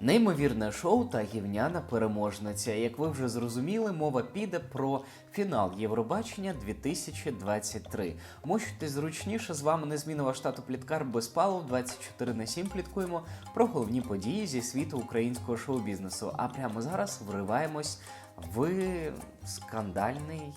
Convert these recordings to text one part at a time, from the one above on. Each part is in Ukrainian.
Неймовірне шоу та гівняна переможниця. Як ви вже зрозуміли, мова піде про фінал Євробачення 2023. Можете зручніше з вами незмінова штату Пліткар Безпалов 24 на 7 пліткуємо про головні події зі світу українського шоу-бізнесу. А прямо зараз вриваємось в скандальний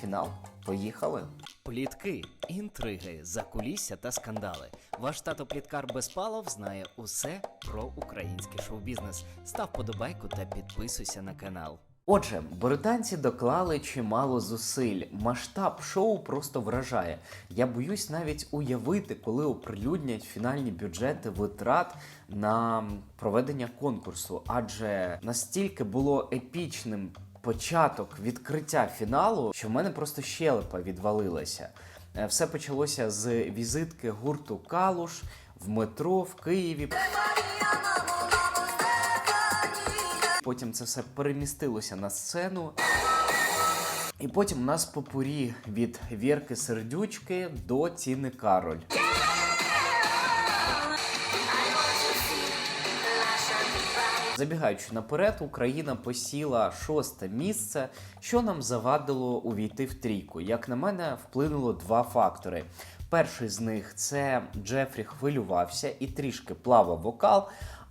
фінал. Поїхали! Плітки, інтриги, закулісся та скандали. Ваш тато Пліткар Безпалов знає усе про український шоу-бізнес. Став подобайку та підписуйся на канал. Отже, британці доклали чимало зусиль. Масштаб шоу просто вражає. Я боюсь навіть уявити, коли оприлюднять фінальні бюджети витрат на проведення конкурсу, адже настільки було епічним початок відкриття фіналу, що в мене просто щелепа відвалилася. Е, Все почалося з візитки гурту Калуш в метро в Києві. Потім це все перемістилося на сцену. І потім у нас попурі від Вірки Сердючки до Тіни Кароль. Забігаючи наперед, Україна посіла шосте місце, що нам завадило увійти в трійку. Як на мене, вплинуло два фактори. Перший з них це Джефрі хвилювався і трішки плавав вокал.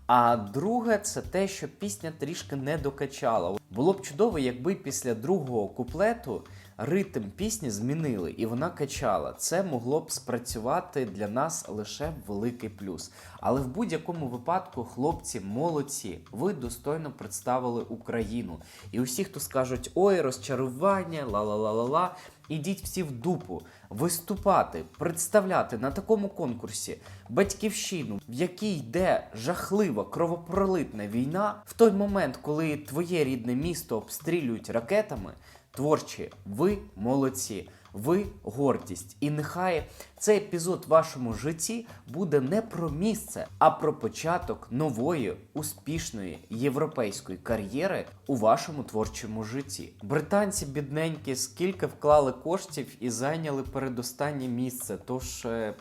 А друге, це те, що пісня трішки не докачала. Було б чудово, якби після другого куплету ритм пісні змінили і вона качала. Це могло б спрацювати для нас лише великий плюс. Але в будь-якому випадку, хлопці, молодці, ви достойно представили Україну. І усі, хто скажуть ой, розчарування, ла-ла-ла-ла-ла, ідіть всі в дупу. Виступати, представляти на такому конкурсі батьківщину, в якій йде жахлива кровопролитна війна, в той момент, коли твоє рідне місто обстрілюють ракетами, творчі, ви молодці, ви гордість. І нехай цей епізод в вашому житті буде не про місце, а про початок нової успішної європейської кар'єри у вашому творчому житті. Британці бідненькі, скільки вклали коштів і зайняли передостаннє місце. Тож е,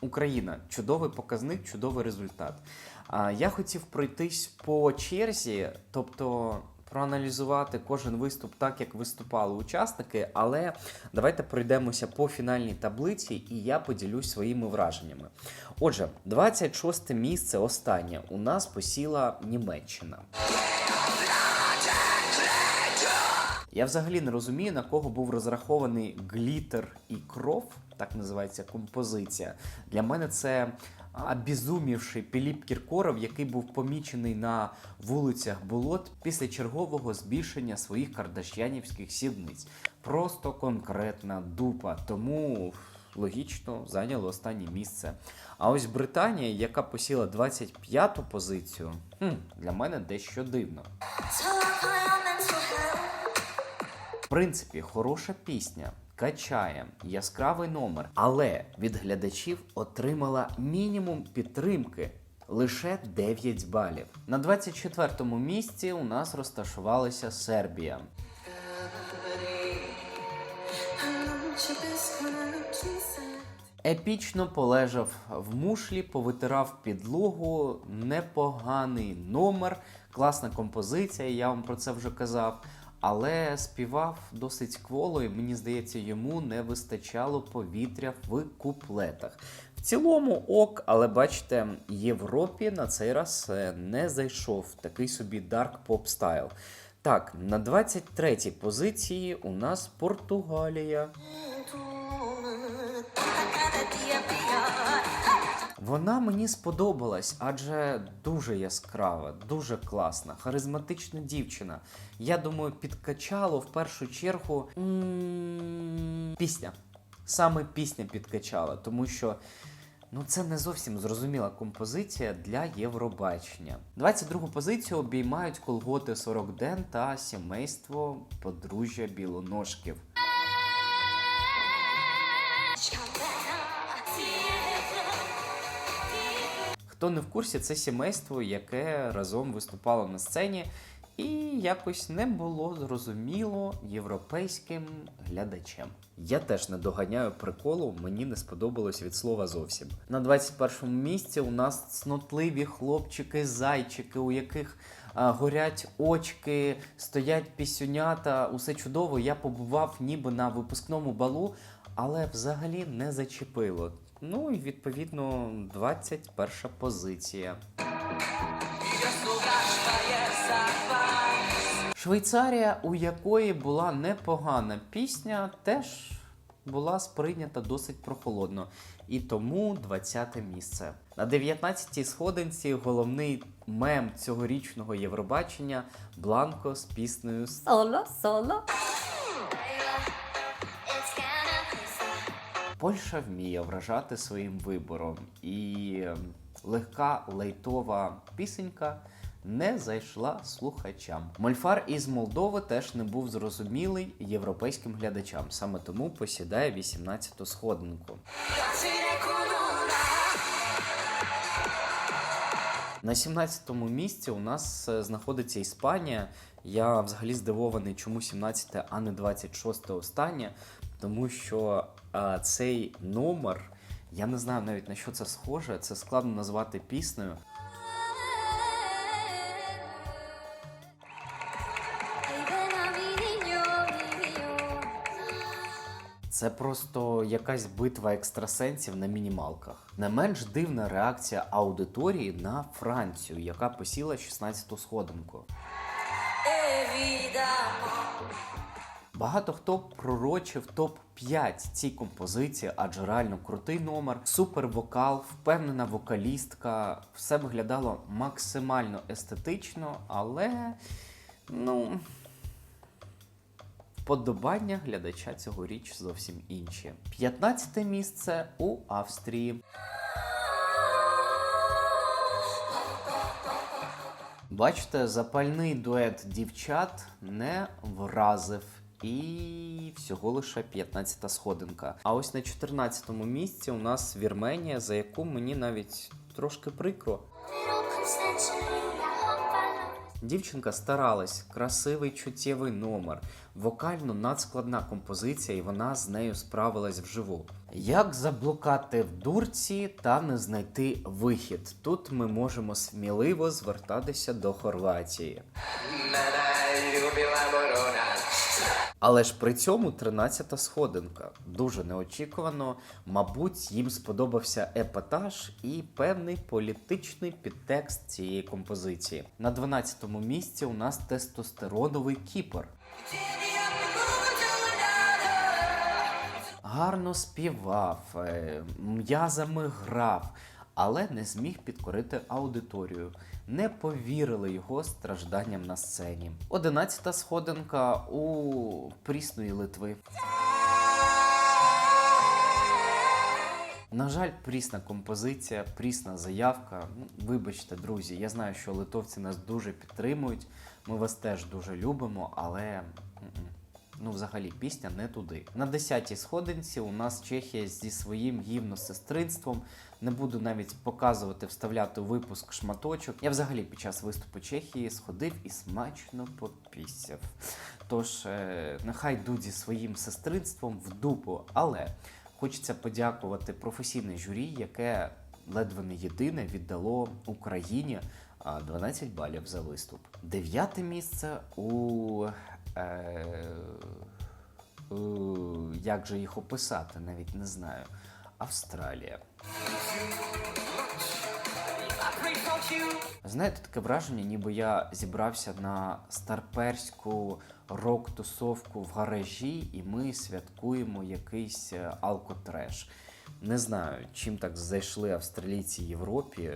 Україна чудовий показник, чудовий результат. А я хотів пройтись по черзі, тобто проаналізувати кожен виступ так, як виступали учасники, але давайте пройдемося по фінальній таблиці, і я поділюсь своїми враженнями. Отже, 26 місце останнє у нас посіла Німеччина. Я взагалі не розумію, на кого був розрахований глітер і кров, так називається композиція. Для мене це обізумівший Піліп Кіркоров, який був помічений на вулицях болот після чергового збільшення своїх кардашянівських сідниць. Просто конкретна дупа. Тому логічно зайняло останнє місце. А ось Британія, яка посіла 25-ту позицію, хм, для мене дещо дивно. В принципі, хороша пісня. Качає яскравий номер, але від глядачів отримала мінімум підтримки лише 9 балів. На 24-му місці у нас розташувалася Сербія. Епічно полежав в мушлі, повитирав підлогу, непоганий номер, класна композиція, я вам про це вже казав. Але співав досить кволо, і мені здається, йому не вистачало повітря в куплетах. В цілому ок, але бачите, Європі на цей раз е, не зайшов такий собі дарк поп стайл. Так, на 23-й позиції у нас Португалія. Вона мені сподобалась, адже дуже яскрава, дуже класна, харизматична дівчина. Я думаю, підкачало в першу чергу пісня. Саме пісня підкачала, тому що ну це не зовсім зрозуміла композиція для Євробачення. 22-гу позицію обіймають колготи 40 ден та сімейство подружжя білоножків. Хто не в курсі, це сімейство, яке разом виступало на сцені. і якось не було зрозуміло європейським глядачем. Я теж не доганяю приколу, мені не сподобалось від слова зовсім. На 21-му місці у нас цнотливі хлопчики-зайчики, у яких горять очки, стоять пісюнята, усе чудово. Я побував ніби на випускному балу, але взагалі не зачепило. Ну і відповідно 21 позиція. Швейцарія, у якої була непогана пісня, теж була сприйнята досить прохолодно. І тому 20 місце. На 19-й сходинці головний мем цьогорічного Євробачення Бланко з піснею Соло, соло. Польща вміє вражати своїм вибором, і ем, легка лейтова пісенька не зайшла слухачам. Мольфар із Молдови теж не був зрозумілий європейським глядачам, саме тому посідає 18-ту сходинку. На 17-му місці у нас е, знаходиться Іспанія. Я взагалі здивований, чому 17, те а не 26 останнє, тому що цей номер, я не знаю навіть на що це схоже, це складно назвати піснею. Це просто якась битва екстрасенсів на мінімалках. Не менш дивна реакція аудиторії на Францію, яка посіла 16-ту сходинку. Багато хто пророчив топ-5 цій композиції, адже реально крутий номер, супервокал, впевнена вокалістка. Все виглядало максимально естетично, але ну. Вподобання глядача цьогоріч зовсім інші. 15 місце у Австрії. Бачите, запальний дует дівчат не вразив. І всього лише 15-та сходинка. А ось на 14-му місці у нас Вірменія, за яку мені навіть трошки прикро. Дівчинка старалась, красивий чуттєвий номер, вокально надскладна композиція, і вона з нею справилась вживу. Як заблукати в дурці та не знайти вихід? Тут ми можемо сміливо звертатися до Хорватії. Але ж при цьому 13-та сходинка. Дуже неочікувано. Мабуть, їм сподобався епатаж і певний політичний підтекст цієї композиції. На 12-му місці у нас тестостероновий кіпер. Гарно співав, е, м'язами грав, але не зміг підкорити аудиторію. Не повірили його стражданням на сцені. Одинадцята сходинка у прісної Литви. На жаль, прісна композиція, прісна заявка. Ну, Вибачте, друзі, я знаю, що литовці нас дуже підтримують. Ми вас теж дуже любимо, але ну, взагалі, пісня не туди. На 10-й сходинці у нас Чехія зі своїм гівносестринством. Не буду навіть показувати, вставляти випуск шматочок. Я взагалі під час виступу Чехії сходив і смачно попісяв. Тож, е, нехай йдуть своїм сестринством в дупу, але хочеться подякувати професійне журі, яке ледве не єдине віддало Україні 12 балів за виступ. Дев'яте місце у. Е, у як же їх описати, навіть не знаю. Австралія. Знаєте, таке враження, ніби я зібрався на старперську рок-тусовку в гаражі, і ми святкуємо якийсь е, алкотреш. Не знаю, чим так зайшли австралійці Європі.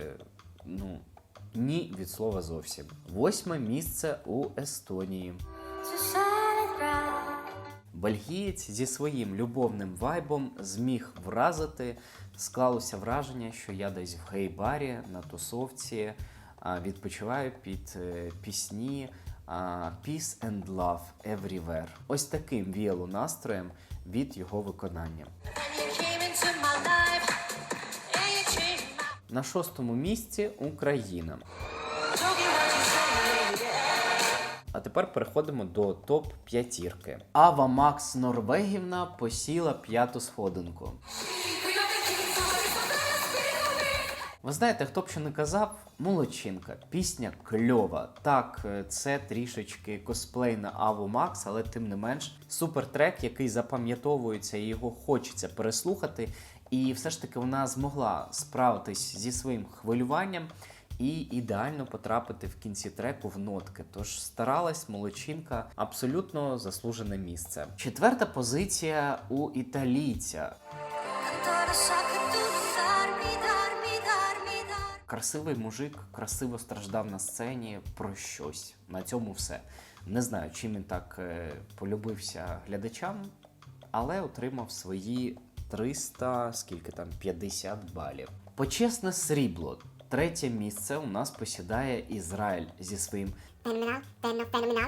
Ну, ні від слова зовсім. Восьме місце у Естонії. Бельгієць зі своїм любовним вайбом зміг вразити. Склалося враження, що я десь в гей-барі на тусовці відпочиваю під е, пісні Peace and Love Everywhere. Ось таким віяло настроєм від його виконання. На шостому місці Україна. А тепер переходимо до топ п'ятірки. Ава Макс Норвегівна посіла п'яту сходинку. Ви знаєте, хто б що не казав, молодчинка, пісня кльова. Так, е, це трішечки косплей на Аву Макс, але тим не менш супертрек, який запам'ятовується і його хочеться переслухати. І все ж таки вона змогла справитись зі своїм хвилюванням і ідеально потрапити в кінці треку в нотки. Тож старалась молодчинка, абсолютно заслужене місце. Четверта позиція у італійця. Красивий мужик красиво страждав на сцені про щось. На цьому все. Не знаю, чим він так е, полюбився глядачам, але отримав свої 300, скільки там, 50 балів. Почесне срібло. Третє місце у нас посідає Ізраїль зі своїм feno- fenomenal.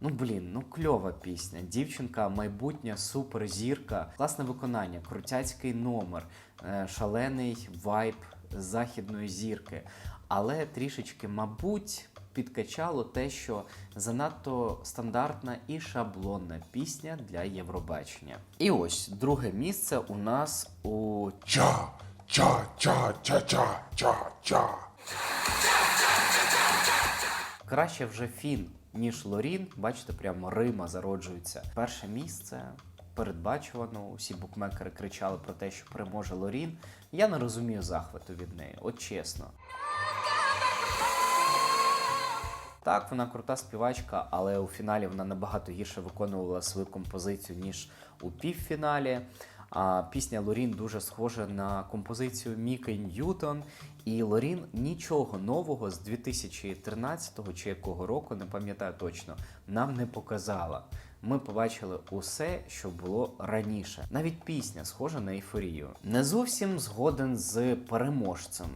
Ну блін, ну кльова пісня. Дівчинка, майбутня суперзірка, класне виконання, крутяцький номер, е, шалений вайб західної зірки. Але трішечки, мабуть, підкачало те, що занадто стандартна і шаблонна пісня для Євробачення. І ось друге місце у нас у Cha, cha. Краще вже Фін, ніж Лорін. Бачите, прямо Рима зароджується. Перше місце передбачувано. Усі букмекери кричали про те, що переможе Лорін. Я не розумію захвату від неї, от чесно. Так, вона крута співачка, але у фіналі вона набагато гірше виконувала свою композицію, ніж у півфіналі. А пісня Лорін дуже схожа на композицію Міки Ньютон. І Лорін нічого нового з 2013 чи якого року, не пам'ятаю точно, нам не показала. Ми побачили усе, що було раніше. Навіть пісня схожа на ейфорію. Не зовсім згоден з переможцем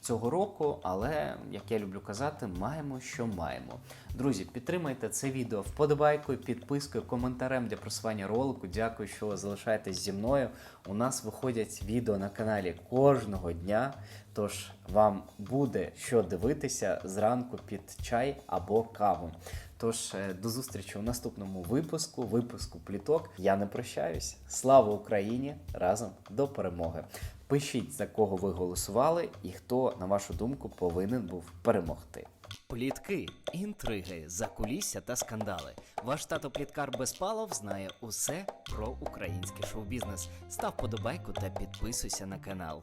цього року, але як я люблю казати, маємо, що маємо. Друзі, підтримайте це відео вподобайкою, підпискою, коментарем для просування ролику. Дякую, що залишаєтесь зі мною. У нас виходять відео на каналі кожного дня. Тож вам буде що дивитися зранку під чай або каву. Тож е, до зустрічі у наступному випуску, випуску пліток. Я не прощаюсь. Слава Україні! Разом до перемоги! Пишіть за кого ви голосували і хто, на вашу думку, повинен був перемогти. Плітки, інтриги, закулісся та скандали. Ваш тато Пліткар Безпалов знає усе про український шоу-бізнес. Став подобайку та підписуйся на канал.